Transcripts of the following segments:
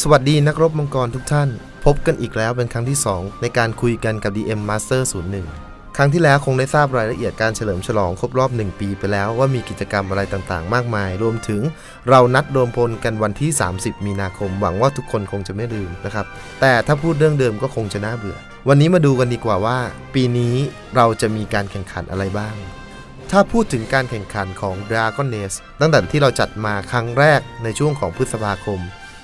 สวัสดีนักรบมังกรทุกท่าน พบกันอีกแล้วเป็นครั้งที่ 2 ในการคุยกันกับ DM Master 01 ครั้งที่แล้วคงได้ทราบรายละเอียดการเฉลิมฉลองครบรอบ 1 ปีไปแล้วว่ามีกิจกรรมอะไรต่างๆ มากมาย รวมถึงเรานัดรวมพลกันวันที่ 30 มีนาคม หวังว่าทุกคนคงจะไม่ลืมนะครับ แต่ถ้าพูดเรื่องเดิมก็คงจะน่าเบื่อ วันนี้มาดูกันดีกว่าว่า ปีนี้เราจะมีการแข่งขันอะไรบ้างถ้าพูดถึงการแข่งขันของ Dragon Nest ตั้งแต่ที่เราจัดมาครั้งแรกในช่วงของพฤษภาคม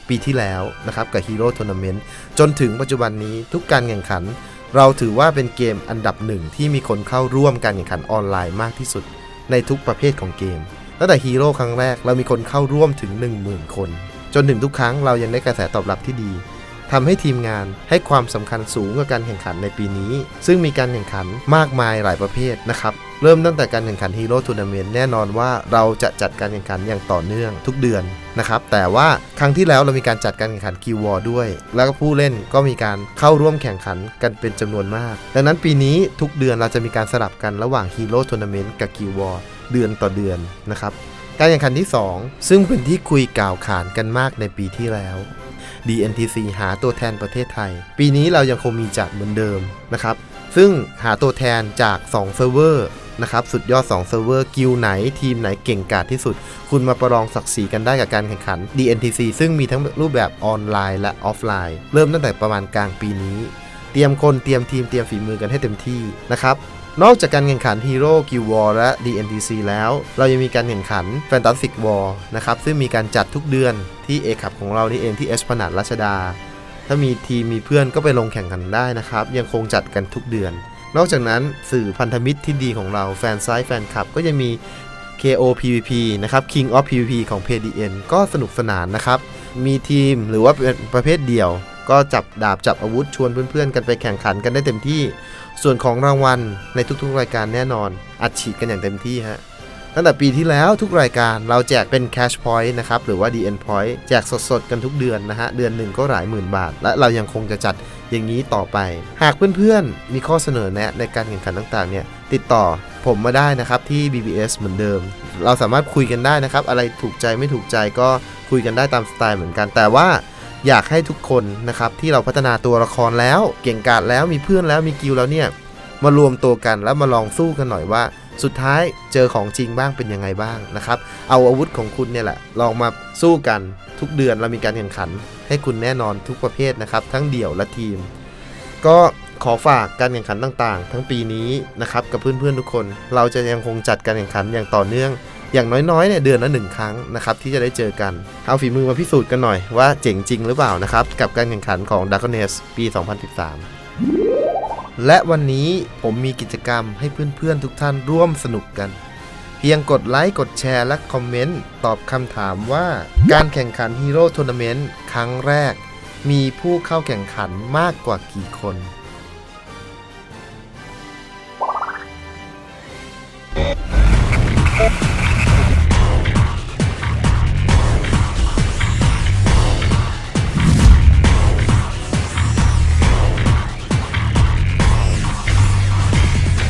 ปีที่แล้วนะครับกับ Hero Tournament จนถึงปัจจุบันนี้ทุกการแข่งขัน เราถือว่าเป็นเกมอันดับหนึ่งที่มีคนเข้าร่วมการแข่งขันออนไลน์มากที่สุด ในทุกประเภทของเกม ตั้งแต่ฮีโร่ครั้งแรกเรามีคนเข้าร่วมถึง 10,000 คน จนถึงทุกครั้งเรายังได้กระแสตอบรับที่ดีทำให้ทีมงานให้ความสำคัญสูงกับการแข่งขันในปีนี้ ซึ่งมีการแข่งขันมากมายหลายประเภทนะครับ เริ่มตั้งแต่การแข่งขันฮีโร่ทัวร์นาเมนต์แน่นอนว่าเราจะจัดการแข่งขันอย่างต่อเนื่องทุกเดือนนะครับแต่ว่าครั้งที่แล้วเรามีการจัดการแข่งขันคิววอด้วย แล้วก็ผู้เล่นก็มีการเข้าร่วมแข่งขันกันเป็นจำนวนมาก ดังนั้นปีนี้ทุกเดือนเราจะมีการสลับกันระหว่างฮีโร่ทัวร์นาเมนต์กับคิววอเดือนต่อเดือนนะครับการแข่งขันที่ 2 ซึ่งเป็นที่คุยกล่าวขานกันมากในปีที่แล้ว DNTC หาตัวแทนประเทศไทย ปีนี้เรายังคงมีจัดเหมือนเดิมนะครับซึ่งหาตัวแทนจาก2เซิร์ฟเวอร์ นะครับสุดยอด2เซิร์ฟเวอร์กิลไหนทีมไหนเก่งกาจที่สุด คุณมาประลองศักดิ์ศรีกันได้กับการแข่งขัน DNTC ซึ่งมีทั้งรูปแบบออนไลน์และออฟไลน์ เริ่มตั้งแต่ประมาณกลางปีนี้ เตรียมคนเตรียมทีมเตรียมฝีมือกันให้เต็มที่นะครับนอกจากการแข่งขัน Hero Guild War และ DNTC แล้ว เรายังมีการแข่งขัน Fantastic War นะครับซึ่งมีการจัดทุกเดือนที่เอคับของเรานี่เองที่เอสพนาดรัชดา ถ้ามีทีมมีเพื่อนก็ไปลงแข่งขันได้นะครับ ยังคงจัดกันทุกเดือน นอกจากนั้นสื่อพันธมิตรที่ดีของเราแฟนไซต์แฟนคลับก็ยังมี KO PVP นะครับ King of PVP ของ PDN ก็สนุกสนานนะครับ มีทีมหรือว่าเป็นประเภทเดี่ยว ก็จับดาบจับอาวุธชวนเพื่อนๆ กันไปแข่งขันกันได้เต็มที่ ส่วนของรางวัลในทุกๆรายการแน่นอน อัดฉีดกันอย่างเต็มที่ฮะ ตั้งแต่ปีที่แล้วทุกรายการเราแจกเป็น Cash Point นะครับ หรือว่า DN Point แจกสดๆ กันทุกเดือนนะฮะ เดือนหนึ่งก็หลายหมื่นบาท และเรายังคงจะจัดอย่างนี้ต่อไป หากเพื่อนๆ มีข้อเสนอแนะในการแข่งขันต่างๆ เนี่ย ติดต่อผมมาได้นะครับที่ BBS เหมือนเดิม เราสามารถคุยกันได้นะครับ อะไรถูกใจไม่ถูกใจก็คุยกันได้ตามสไตล์เหมือนกัน แต่ว่าอยากให้ทุกคนนะครับที่เราพัฒนาตัวละครแล้ว เก่งกาจแล้วมีเพื่อนแล้วมีกิลแล้วเนี่ยมารวมตัวกันแล้วมาลองสู้กันหน่อยว่า สุดท้ายเจอของจริงบ้างเป็นยังไงบ้างนะครับ เอาอาวุธของคุณเนี่ยแหละ ลองมาสู้กันทุกเดือนเรามีการแข่งขัน ให้คุณแน่นอนทุกประเภทนะครับ ทั้งเดี่ยวและทีม ก็ขอฝากการแข่งขันต่างๆ ทั้งปีนี้นะครับกับเพื่อนๆทุกคน เราจะยังคงจัดการแข่งขันอย่างต่อเนื่อง อย่างน้อยๆเนี่ยเดือนละหนึ่งครั้งนะครับที่จะได้เจอกันเอาฝีมือมาพิสูจน์กันหน่อยว่าเจ๋งจริงหรือเปล่านะครับกับการแข่งขันของ d a r k n e s ปี 2013 และวันนี้ผมมีกิจกรรมให้เพื่อนๆทุกท่านร่วมสนุกกัน เพียงกดไลค์ กดแชร์และคอมเมนต์ ตอบคำถามว่าการแข่งขัน Hero Tournament ครั้งแรก มีผู้เข้าแข่งขันมากกว่ากี่คนเ